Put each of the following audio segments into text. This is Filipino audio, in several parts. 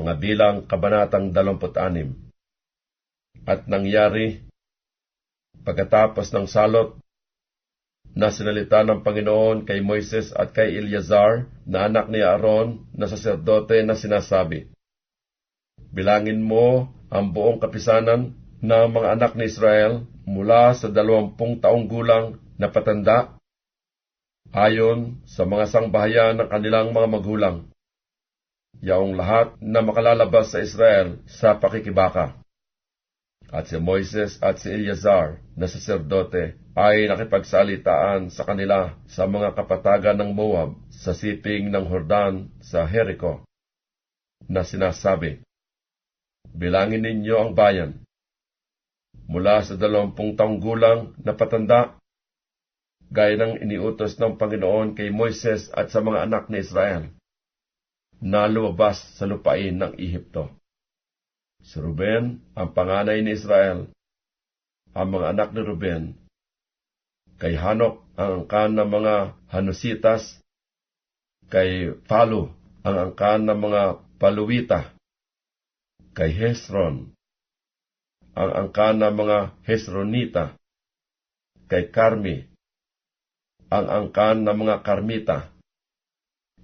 mga bilang kabanatang 26. At nangyari, pagkatapos ng salot, na sinalita ng Panginoon kay Moises at kay Eleazar na anak ni Aaron na saserdote na sinasabi, Bilangin mo ang buong kapisanan ng mga anak ni Israel mula sa dalawampung taong gulang na patanda ayon sa mga sangbahayan ng kanilang mga magulang. Yaong lahat na makalalabas sa Israel sa pakikibaka. At si Moises at si Eleazar na saserdote ay nakipagsalitaan sa kanila sa mga kapatagan ng Moab sa siping ng Hordan sa Jericho na sinasabi, Bilangin ninyo ang bayan. Mula sa dalawampung taong gulang na patanda, gaya ng iniutos ng Panginoon kay Moises at sa mga anak ni Israel, na lumabas sa lupain ng Ehipto. Si Ruben, ang panganay ni Israel, ang mga anak ni Ruben, kay Hanok ang angkan ng mga Hanusitas, kay Palu ang angkan ng mga Paluwita, kay Hesron ang angkan ng mga Hesronita, kay Carmi ang angkan ng mga Karmita.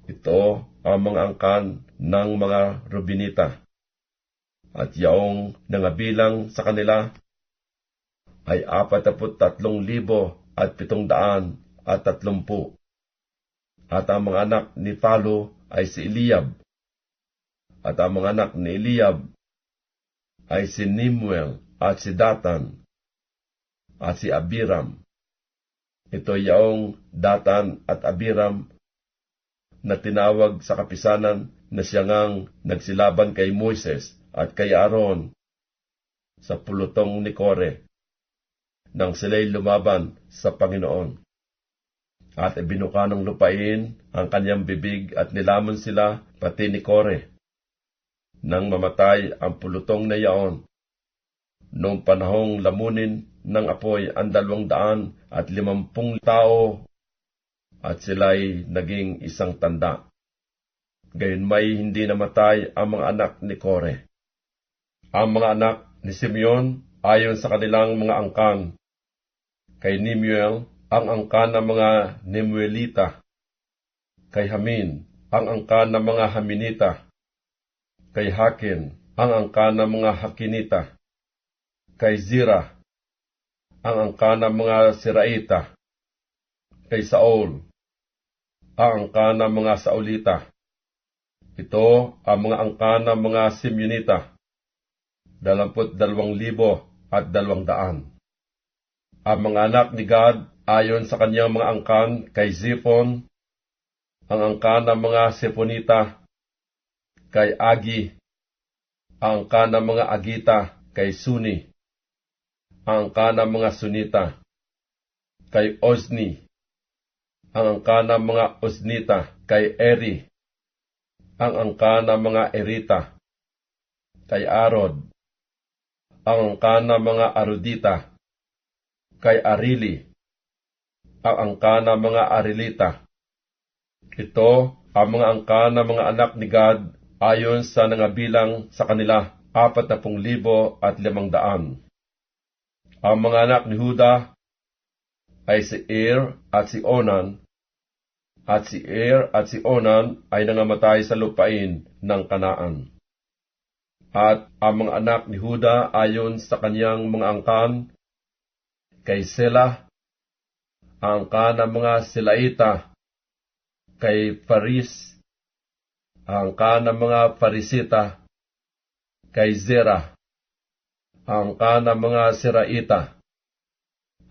Ito ang mga angkan ng mga Rubinita at yaong nangabilang sa kanila ay apataput tatlong libo at pitong daan at tatlumpu. At ang mga anak ni Falo ay si Eliab. At ang mga anak ni Eliab ay si Nimuel at si Datan at si Abiram. Ito yaong Datan at Abiram na tinawag sa kapisanan na siyang nagsilaban kay Moises at kay Aaron sa pulutong ni Kore nang sila'y lumaban sa Panginoon. At ibinuka ng lupain ang kanyang bibig at nilamon sila pati ni Kore. Nang mamatay ang pulutong na yaon, noong panahong lamunin ng apoy ang dalawang daan at limampung tao at sila'y naging isang tanda. Gayon may hindi namatay ang mga anak ni Kore. Ang mga anak ni Simeon ayon sa kanilang mga angkan. Kay Nimuel, ang angkan ng mga Nemuelita. Kay Hamin, ang angkan ng mga Haminita. Kay Hakin, ang angkan ng mga Hakinita. Kay Zira, ang angkan ng mga Siraita. Kay Saul, ang angkan ng mga Saulita. Ito ang mga angkan ng mga Simeonita dalamput dalawang libo at dalawang daan. Ang mga anak ni Gad ayon sa kanyang mga angkan kay Zipon, ang angkan ng mga Seponita kay Agi, ang angkan ng mga Agita kay Suni, ang angkan ng mga Sunita kay Ozni, ang angkan ng mga Oznita kay Eri, ang angkan ng mga Erita kay Arod, ang angka ng mga arudita, kay Arili, ang angka ng mga Arilita. Ito ang mga angka ng mga anak ni God ayon sa nangabilang sa kanila apat na pung libo at limang daan. Ang mga anak ni Huda ay si Er at si Onan, at si Er at si Onan ay nangamatay sa lupain ng Kanaan. At ang mga anak ni Huda ayon sa kanyang mga angkan, kay Sela, ang angkan ng mga Selaita, kay Faris, ang angkan ng mga Farisita, kay Zera, ang angkan ng mga Seraita,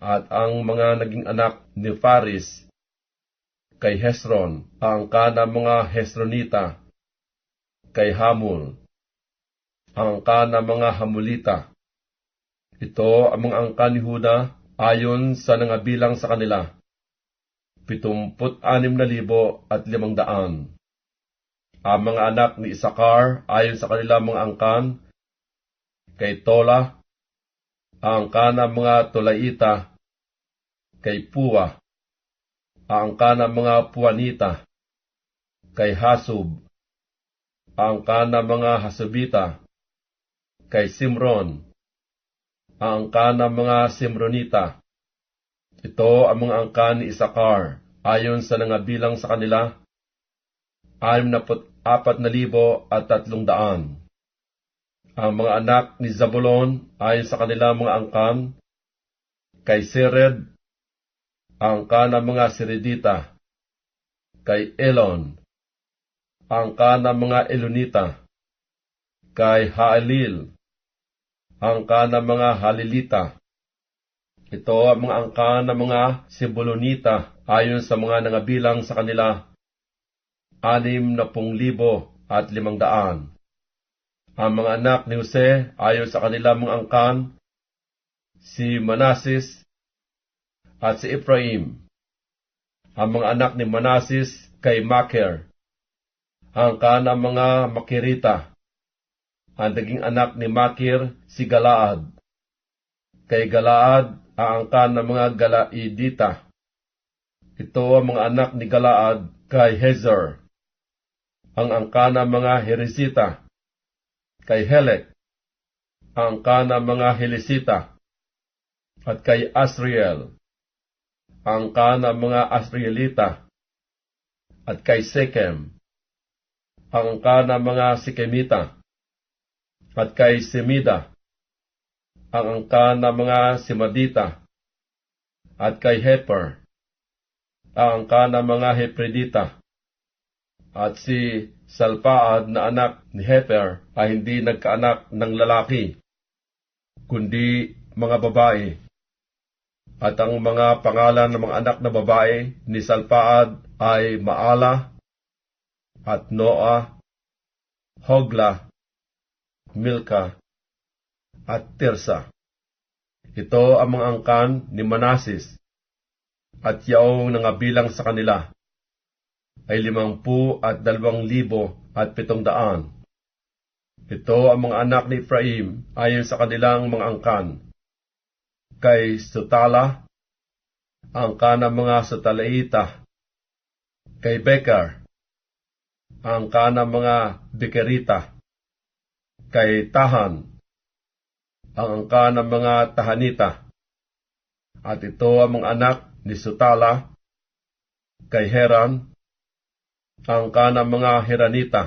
at ang mga naging anak ni Faris, kay Hesron, ang ng mga Hesronita, kay Hamul, ang ng mga Hamulita. Ito ang mga angka ni Huda ayon sa nangabilang sa kanila. Pitumput anim na libo at limang daan. Ang mga anak ni Isakar ayon sa kanila mga angkan, kay Tola, ang ng mga Tolaita, kay Puwa, ang ng mga Puanita, kay Hasub, ang kana mga Hasubita, kay Simron, ang kana mga Simronita. Ito ang mga angkan ni Isakar, ayon sa nangabilang sa kanila, anim na apat na libo at tatlong daan. Ang mga anak ni Zabulon, ayon sa kanila mga angkan, kay Sered, ang kana mga Seredita, kay Elon, ang kana mga Elonita, kay Haalil, ang kana mga Halilita. Ito ang mga angka ng mga Sibulonita ayon sa mga nangabilang sa kanila, anim na pung libo at limang daan. Ang mga anak ni Jose ayon sa kanila mga angkan, si Manasis at si Ephraim. Ang mga anak ni Manasis kay Maker, ang kana mga Makirita. Ang naging anak ni Makir si Galaad. Kay Galaad ang ng mga Galaidita. Ito ang mga anak ni Galaad kay Hezer. Ang angkan ng mga Heresita. Kay Helek. Ang ng mga Helisita. At kay Asriel. Ang angkan ng mga Asrielita. At kay Sekem ang kana mga Sikemita, at kay Semida, ang angka na mga Simadita, at kay Heper, ang angka na mga Hepredita, at si Salpaad na anak ni Heper ay hindi nagkaanak ng lalaki, kundi mga babae. At ang mga pangalan ng mga anak na babae ni Salpaad ay Maala, at Noah, Hogla, Milka, at Tirsa. Ito ang mga angkan ni Manasis, at yaong nangabilang sa kanila ay limangpu at dalawang libo at pitong daan. Ito ang mga anak ni Ephraim ayon sa kanilang mga angkan. Kay Sutala, angkan ng mga Sutalaita. Kay Bekar, ang kana mga Bekerita, kay Tahan, ang angka ng mga Tahanita, at ito ang mga anak ni Sutala, kay Heran, ang angka ng mga Heranita.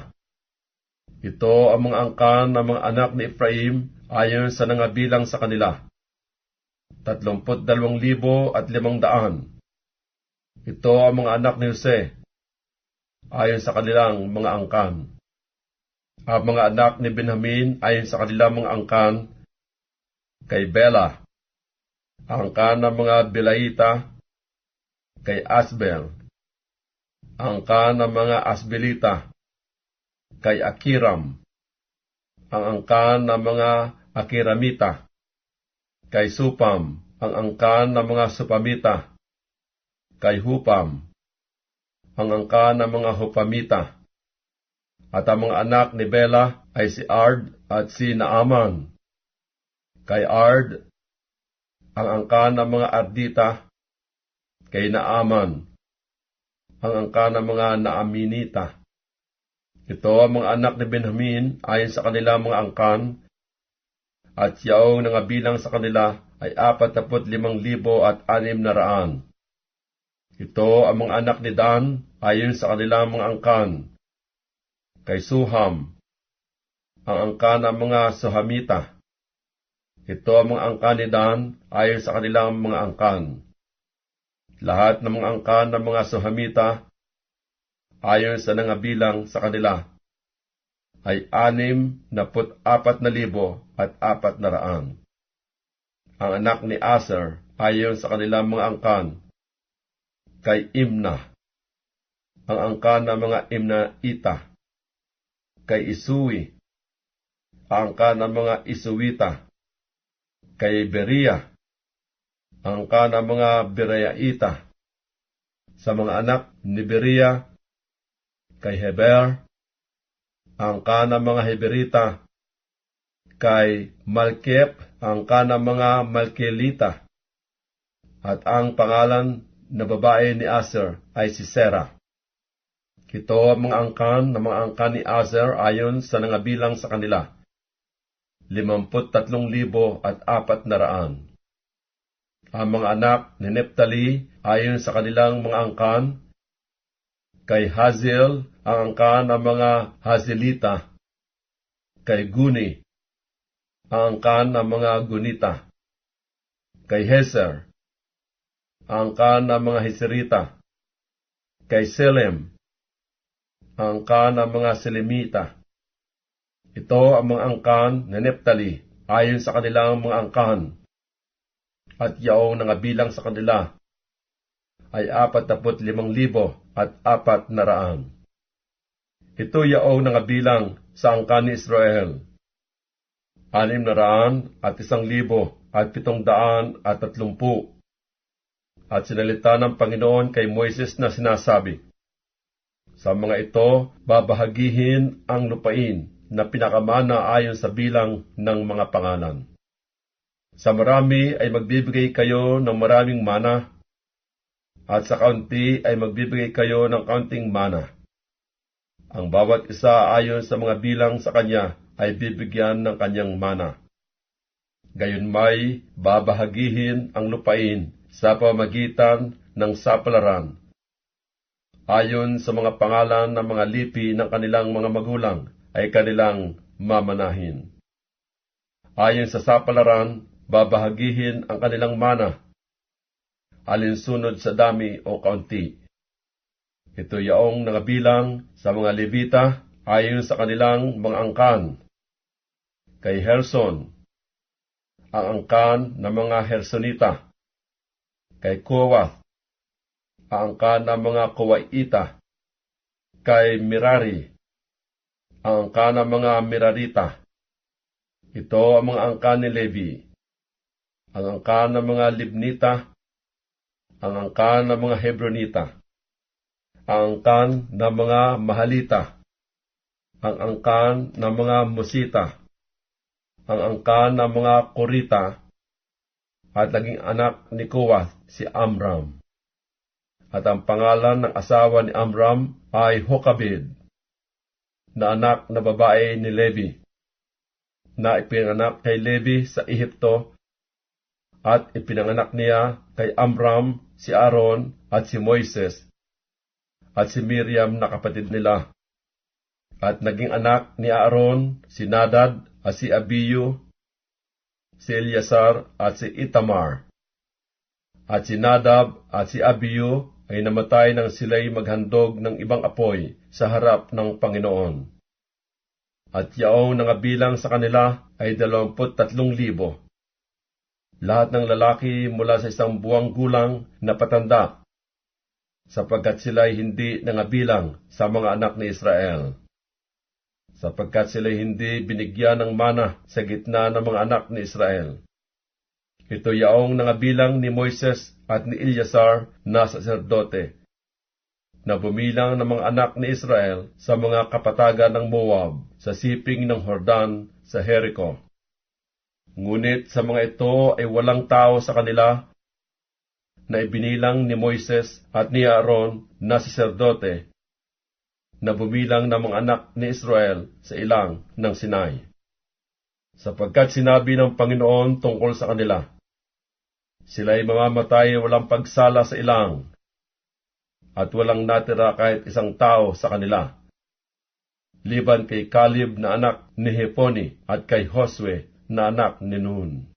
Ito ang mga angka ng mga anak ni Ephraim ayon sa nangabilang sa kanila. Tatlumput dalawang libo at limang daan. Ito ang mga anak ni Jose, ayon sa kanilang mga angkan. Ang mga anak ni Benjamin ayon sa kanilang mga angkan, kay Bela, angkan ng mga Belaita, kay Asbel, angkan ng mga Asbelita, kay Akiram, ang angkan ng mga Akiramita, kay Supam, ang angkan ng mga Supamita, kay Hupam, ang angka ng mga Hupamita. At ang mga anak ni Bela ay si Ard at si Naaman. Kay Ard, ang angka ng mga Ardita, kay Naaman, ang angka ng mga Naaminita. Ito ang mga anak ni Benjamin ayon sa kanila mga angkan, at yaong nangabilang sa kanila ay apat naput limang libo at anim na raan. Ito ang mga anak ni Dan ayon sa kanilang mga angkan. Kay Suham, ang angkan ng mga Suhamita. Ito ang mga angkan ni Dan ayon sa kanilang mga angkan. Lahat ng mga angkan ng mga Suhamita ayon sa nangabilang sa kanila ay anim na put apat na libo at apat na raan. Ang anak ni Aser ayon sa kanilang mga angkan kay Imna, ang angka ng mga Imna Ita, kay Isui, ang angka ng mga Isuwita, kay Beria, ang angka ng mga Bereaita, sa mga anak ni Beria, kay Heber, ang angka ng mga Heberita, kay Malkep, ang ng mga Malkelita, at ang pangalan na babae ni Aser ay si Sera. Ito ang mga angkan na mga angkan ni Azer ayon sa nangabilang sa kanila. Limamput tatlong libo at apat na raan. Ang mga anak ni Neptali ayon sa kanilang mga angkan, kay Hazel ang angkan ng mga Hazelita, kay Guni ang angkan ng mga Gunita, kay Heser ang angkan ng mga Heserita, kay Selem ang angkan ng mga Selemita. Ito ang mga angkan ni Neptali ayon sa kanilang mga angkan at yaong nangabilang sa kanila ay apat naput limang libo at apat na raan. Ito yaong nangabilang sa angkan ni Israel. Anim na raan at isang libo at pitong daan at tatlumpu. At sinalita ng Panginoon kay Moises na sinasabi, Sa mga ito, babahagihin ang lupain na pinakamana ayon sa bilang ng mga pangalan. Sa marami ay magbibigay kayo ng maraming mana, at sa kaunti ay magbibigay kayo ng kaunting mana. Ang bawat isa ayon sa mga bilang sa kanya ay bibigyan ng kanyang mana. Gayon may babahagihin ang lupain sa pamagitan ng sapalaran. Ayon sa mga pangalan ng mga lipi ng kanilang mga magulang ay kanilang mamanahin. Ayon sa sapalaran, babahagihin ang kanilang mana, alinsunod sa dami o kaunti. Ito yaong nangabilang sa mga Levita ayon sa kanilang mga angkan. Kay Herson, ang angkan ng mga Hersonita. Kay Kowath, ang angkan ng mga Kowaita. Kay Mirari, ang angkan ng mga Mirarita. Ito ang mga angkan ni Levi ang angkan ng mga Libnita, ang angkan ng mga Hebronita, ang angkan ng mga Mahalita, ang angkan ng mga Musita, ang angkan ng mga Korita, at naging anak ni Kuwath si Amram. At ang pangalan ng asawa ni Amram ay Hokabid, na anak na babae ni Levi, na ipinanganak kay Levi sa Ehipto at ipinanganak niya kay Amram si Aaron at si Moises at si Miriam na kapatid nila. At naging anak ni Aaron si Nadad at si Abiyu, si Eliasar at si Itamar. At si Nadab at si Abiyu ay namatay nang sila'y maghandog ng ibang apoy sa harap ng Panginoon. At yaong nangabilang sa kanila ay dalawamput tatlong libo lahat ng lalaki mula sa isang buwang gulang na patanda, sapagkat sila'y hindi nangabilang sa mga anak ni Israel. Sapagkat sila'y hindi binigyan ng mana sa gitna ng mga anak ni Israel. Ito yaong nangabilang ni Moises at ni Ilyasar na saserdote, na bumilang ng mga anak ni Israel sa mga kapatagan ng Moab sa siping ng Hordan sa Jericho. Ngunit sa mga ito ay walang tao sa kanila na ibinilang ni Moises at ni Aaron na saserdote na bumilang ng mga anak ni Israel sa ilang ng Sinai. Sapagkat sinabi ng Panginoon tungkol sa kanila, sila'y mamamatay walang pagsala sa ilang, at walang natira kahit isang tao sa kanila. Liban kay Kalib na anak ni Heponi at kay Josue na anak ni Nun.